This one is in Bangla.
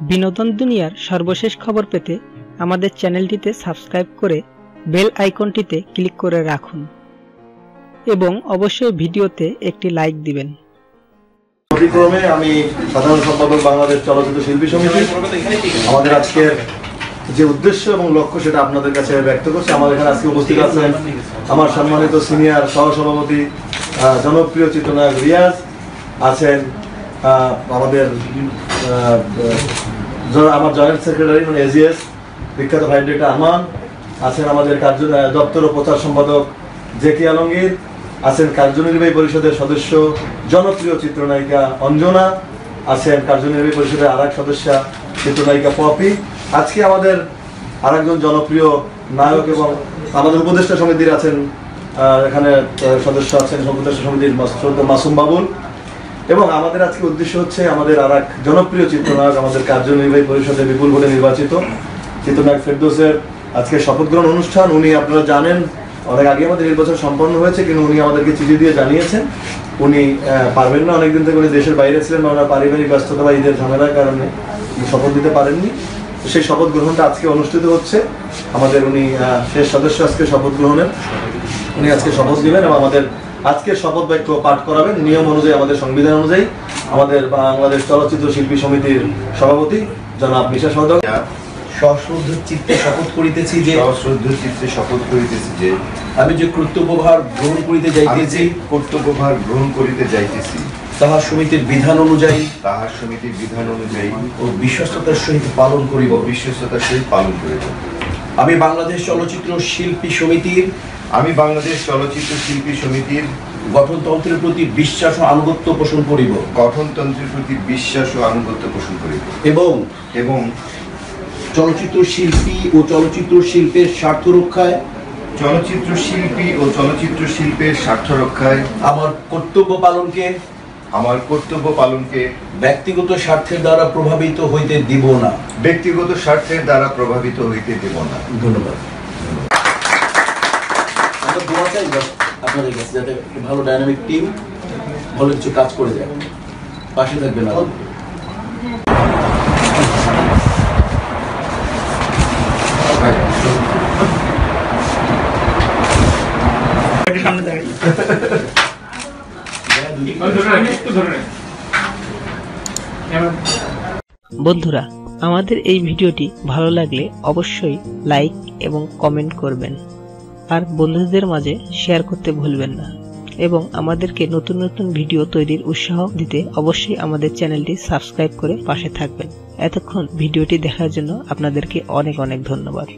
বিনোদন দুনিয়ার সর্বশেষ খবর পেতে আমাদের চ্যানেলটিতে সাবস্ক্রাইব করে বেল আইকনটিতে ক্লিক করে রাখুন এবং অবশ্যই ভিডিওতে একটি লাইক দিবেন। অতিক্রমে আমি সাধারণ সম্পাদক বাংলাদেশ চলচ্চিত্র শিল্পী সমিতি। আমাদের আজকের যে উদ্দেশ্য এবং লক্ষ্য সেটা আপনাদের কাছে ব্যক্ত করছি। আমাদের এখানে আজকে উপস্থিত আছেন আমার সম্মানিত সিনিয়র সহসভাপতি জনপ্রিয় চিত্রনায়ক রিয়াজ, আছেন আমাদের আমার জয়েন্ট সেক্রেটারি মানে এজিএস বিখ্যাত ভাই ডিরেক্টর আমান আছেন আমাদের কার্য দপ্তর ও প্রচার সম্পাদক জে কে আলমগীর, আছেন কার্যনির্বাহী পরিষদের সদস্য, জনপ্রিয় চিত্রনায়িকা অঞ্জনা, আছেন কার্যনির্বাহী পরিষদের আর এক সদস্যা, চিত্রনায়িকা পপি। আজকে আমাদের আরেকজন জনপ্রিয় নায়ক এবং আমাদের উপদেষ্টা সমিতির আছেন এখানে সদস্য আছেন, উপদেষ্টা সমিতির মাসুম বাবুল। এবং আমাদের আজকে উদ্দেশ্য হচ্ছে আমাদের আর এক জনপ্রিয় চিত্রনায়ক আমাদের কার্যনির্বাহী পরিষদে বিপুল ভোটে নির্বাচিত চিত্রনায়ক ফেরদোসের আজকে শপথ গ্রহণ অনুষ্ঠান। উনি আপনারা জানেন, অনেক আগে আমাদের নির্বাচন সম্পন্ন হয়েছে, কিন্তু উনি আমাদেরকে চিঠি দিয়ে জানিয়েছেন। উনি পারবেন না, অনেকদিন থেকে উনি দেশের বাইরে ছিলেন বা ওনার পারিবারিক ব্যস্ততা বা ঈদের ঝামেলার কারণে শপথ দিতে পারেননি। সেই শপথ গ্রহণটা আজকে অনুষ্ঠিত হচ্ছে। আমাদের উনি শেষ সদস্য আজকে শপথ গ্রহণের। উনি আজকে শপথ নেবেন এবং আমাদের আজকের শপথ বাক্য পাঠ করাবেন। নিয়ম অনুযায়ী আমাদের সংবিধান অনুযায়ী আমাদের বাংলাদেশ চলচ্চিত্র শিল্পী সমিতির সভাপতি জনাব মিশা সহদক সশ্রদ্ধ চিত্তে শপথ করিতেছি যে সশ্রদ্ধ চিত্তে শপথ করিতেছি যে আমি যে কর্তব্যভার গ্রহণ করিতে যাইতেছি কর্তব্যভার গ্রহণ করিতে যাইতেছি। তাহা সমিতির বিধান অনুযায়ী তাহার সমিতির বিধান অনুযায়ী ও বিশ্বস্ততার সহিত পালন করিব। বিশ্বস্ততার সহিত পালন করিব। আমি বাংলাদেশ চলচ্চিত্র শিল্পী সমিতির আমি বাংলাদেশ চলচ্চিত্র শিল্পী সমিতির গঠনতন্ত্রের প্রতি বিশ্বাস ও আনুগত্য পোষণ করিব। গঠনতন্ত্রের প্রতি বিশ্বাস ও আনুগত্য পোষণ করিব। এবং এবং চলচ্চিত্র শিল্পী ও চলচ্চিত্র শিল্পের স্বার্থ রক্ষায় চলচ্চিত্র শিল্পী ও চলচ্চিত্র শিল্পের স্বার্থ রক্ষায় আমার কর্তব্য পালনকে আমার কর্তব্য পালনকে ব্যক্তিগত স্বার্থের দ্বারা প্রভাবিত হইতে দিব না। ব্যক্তিগত স্বার্থের দ্বারা প্রভাবিত হইতে দেব না। ধন্যবাদ। দোয়া চাই আপনাদের কাছে যাতে ভালো ডাইনামিক টিম ভালো কিছু কাজ করে যায়। পাশে থাকবেন বন্ধুরা, আমাদের এই ভিডিওটি ভালো লাগলে অবশ্যই লাইক এবং কমেন্ট করবেন। আর বন্ধুদের মাঝে শেয়ার করতে ভুলবেন না। এবং আমাদেরকে নতুন নতুন ভিডিও তৈরির উৎসাহ দিতে অবশ্যই আমাদের চ্যানেলটি সাবস্ক্রাইব করে পাশে থাকবেন। এতক্ষণ ভিডিওটি দেখার জন্য আপনাদেরকে অনেক অনেক ধন্যবাদ।